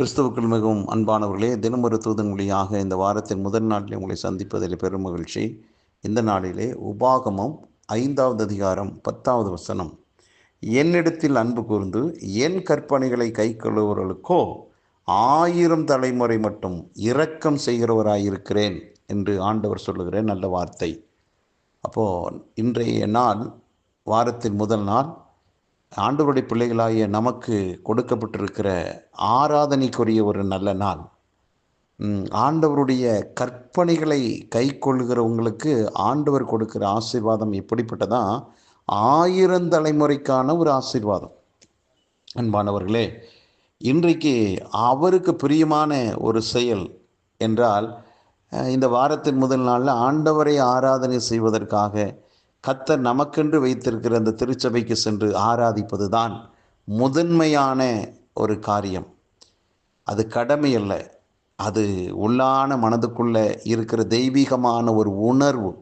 கிறிஸ்துவுக்கள் மிகவும் அன்பானவர்களே தினமொரு தூதன் மொழியாக இந்த வாரத்தின் முதல் நாளில் உங்களை சந்திப்பதில் பெரும் மகிழ்ச்சி. இந்த நாளிலே உபாகமம் ஐந்தாவது அதிகாரம் பத்தாவது வசனம். என்னிடத்தில் அன்பு கூர்ந்து என் கற்பனைகளை கை கொள்ளுவர்களுக்கோ ஆயிரம் தலைமுறை மட்டும் இரக்கம் செய்கிறவராயிருக்கிறேன் என்று ஆண்டவர் சொல்லுகிற நல்ல வார்த்தை. அப்போது இன்றைய நாள் வாரத்தின் முதல் நாள் ஆண்டவருடைய பிள்ளைகளாகிய நமக்கு கொடுக்கப்பட்டிருக்கிற ஆராதனைக்குரிய ஒரு நல்ல நாள். ஆண்டவருடைய கற்பனைகளை கை கொள்கிறவங்களுக்கு ஆண்டவர் கொடுக்கிற ஆசீர்வாதம் எப்படிப்பட்டதா? ஆயிரம் தலைமுறைக்கான ஒரு ஆசீர்வாதம். அன்பானவர்களே இன்றைக்கு அவருக்கு பிரியமான ஒரு செயல் என்றால் இந்த வாரத்தின் முதல் நாளில் ஆண்டவரை ஆராதனை செய்வதற்காக கத்தர் நமக்கென்று வைத்திருக்கிற அந்த திருச்சபைக்கு சென்று ஆராதிப்பது தான் முதன்மையான ஒரு காரியம். அது கடமை அல்ல. அது உள்ளான மனதுக்குள்ள இருக்கிற தெய்வீகமான ஒரு உணர்வு.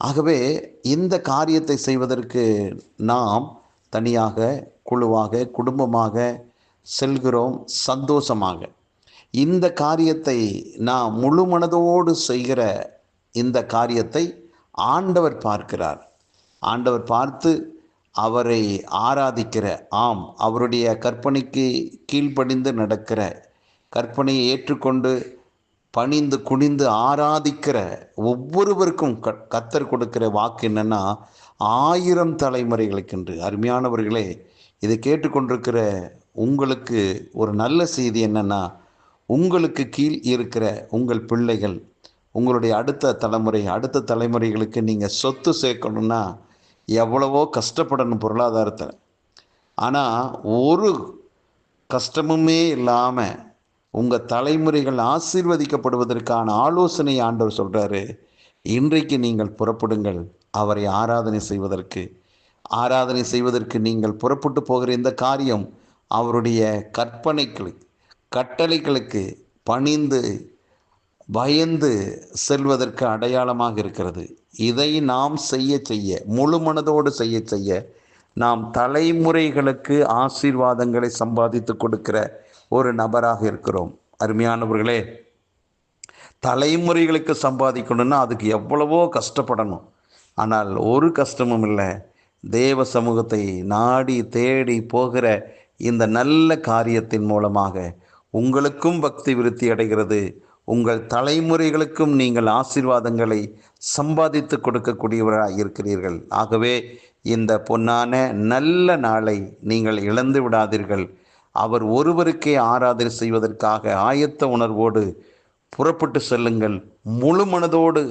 ஆகவே இந்த காரியத்தை செய்வதற்கு நாம் தனியாக குழுவாக குடும்பமாக செல்கிறோம் சந்தோஷமாக. இந்த காரியத்தை நாம் முழு மனதோடு செய்கிற இந்த காரியத்தை ஆண்டவர் பார்க்கிறார். ஆண்டவர் பார்த்து அவரை ஆராதிக்கிற ஆம் அவருடைய கற்பனைக்கு கீழ்ப்படிந்து நடக்கிற கற்பனையை ஏற்றுக்கொண்டு பணிந்து குனிந்து ஆராதிக்கிற ஒவ்வொருவருக்கும் க கத்தர் கொடுக்கிற வாக்கு என்னென்னா ஆயிரம் தலைமுறைகளுக்கென்று அருமையானவர்களே இதை கேட்டுக்கொண்டிருக்கிற உங்களுக்கு ஒரு நல்ல செய்தி என்னென்னா உங்களுக்கு கீழ் இருக்கிற உங்கள் பிள்ளைகள் உங்களுடைய அடுத்த தலைமுறை அடுத்த தலைமுறைகளுக்கு நீங்கள் சொத்து சேர்க்கணும்னா எவ்வளவோ கஷ்டப்படணும் பொருளாதாரத்தில். ஆனால் ஒரு கஷ்டமுமே இல்லாமல் உங்கள் தலைமுறைகள் ஆசீர்வதிக்கப்படுவதற்கான ஆலோசனை ஆண்டவர் சொல்கிறாரு இன்றைக்கு நீங்கள் புறப்படுங்கள் அவரை ஆராதனை செய்வதற்கு. ஆராதனை செய்வதற்கு நீங்கள் புறப்பட்டு போகிற இந்த காரியம் அவருடைய கற்பனைக்கு கட்டளைகளுக்கு பணிந்து பயந்து செல்வதற்கு அடையாளமாக இருக்கிறது. இதை நாம் செய்ய செய்ய முழு மனதோடு செய்ய செய்ய நாம் தலைமுறைகளுக்கு ஆசீர்வாதங்களை சம்பாதித்து கொடுக்கிற ஒரு நபராக இருக்கிறோம். அருமையானவர்களே தலைமுறைகளுக்கு சம்பாதிக்கணும்னா அதுக்கு எவ்வளவோ கஷ்டப்படணும். ஆனால் ஒரு கஷ்டமும் இல்லை. தேவ சமூகத்தை நாடி தேடி போகிற இந்த நல்ல காரியத்தின் மூலமாக உங்களுக்கும் பக்தி விருத்தி அடைகிறது. உங்கள் தலைமுறைகளுக்கும் நீங்கள் ஆசீர்வாதங்களை சம்பாதித்து கொடுக்கக்கூடியவராக இருக்கிறீர்கள். ஆகவே இந்த பொன்னான நல்ல நாளை நீங்கள் இழந்து விடாதீர்கள். அவர் ஒருவருக்கே ஆராதனை செய்வதற்காக ஆயத்த உணர்வோடு புறப்பட்டு செல்லுங்கள். முழு மனதோடு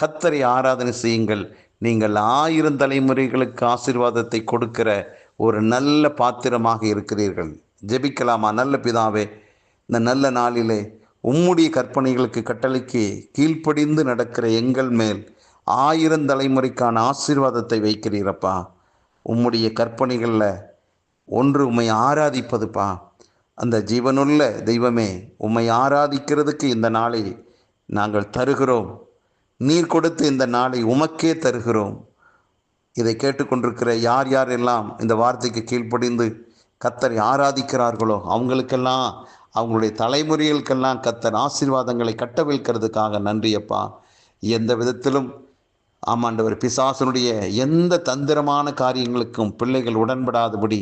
கத்தரை ஆராதனை செய்யுங்கள். நீங்கள் ஆயிரம் தலைமுறைகளுக்கு ஆசீர்வாதத்தை கொடுக்கிற ஒரு நல்ல பாத்திரமாக இருக்கிறீர்கள். ஜெபிக்கலாமா? நல்ல பிதாவே இந்த நல்ல நாளிலே உம்முடைய கற்பனைகளுக்கு கட்டளைக்கு கீழ்ப்படிந்து நடக்கிற எங்கள் மேல் ஆயிரம் தலைமுறைக்கான ஆசீர்வாதத்தை வைக்கிறீரப்பா. உம்முடைய கற்பனைகளில் ஒன்று உம்மை ஆராதிப்பதுப்பா. அந்த ஜீவனுள்ள தெய்வமே உம்மை ஆராதிக்கிறதுக்கு இந்த நாளை நாங்கள் தருகிறோம். நீர் கொடுத்து இந்த நாளை உமக்கே தருகிறோம். இதை கேட்டுக்கொண்டிருக்கிற யார் யாரெல்லாம் இந்த வார்த்தைக்கு கீழ்ப்படிந்து கத்தரை ஆராதிக்கிறார்களோ அவங்களுக்கெல்லாம் அவங்களுடைய தலைமுறைகளுக்கெல்லாம் கத்தர் ஆசீர்வாதங்களை கட்டவிழ்க்கிறதுக்காக நன்றியப்பா. எந்த விதத்திலும் ஆமாண்டவர் பிசாசனுடைய எந்த தந்திரமான காரியங்களுக்கும் பிள்ளைகள் உடன்படாதபடி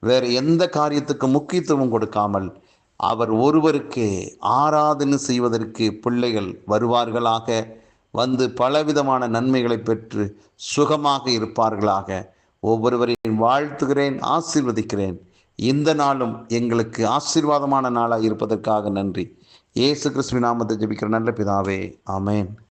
வேறு எந்த காரியத்துக்கும் முக்கியத்துவம் கொடுக்காமல் அவர் ஒருவருக்கு ஆராதனை செய்வதற்கு பிள்ளைகள் வருவார்களாக வந்து பலவிதமான நன்மைகளை பெற்று சுகமாக இருப்பார்களாக. ஒவ்வொருவரையும் வாழ்த்துகிறேன் ஆசீர்வதிக்கிறேன். இந்த நாளும் எங்களுக்கு ஆசீர்வாதமான நாளாக இருப்பதற்காக நன்றி. இயேசு கிறிஸ்துவின் நாமத்தை ஜபிக்கிற நல்ல பிதாவே அமேன்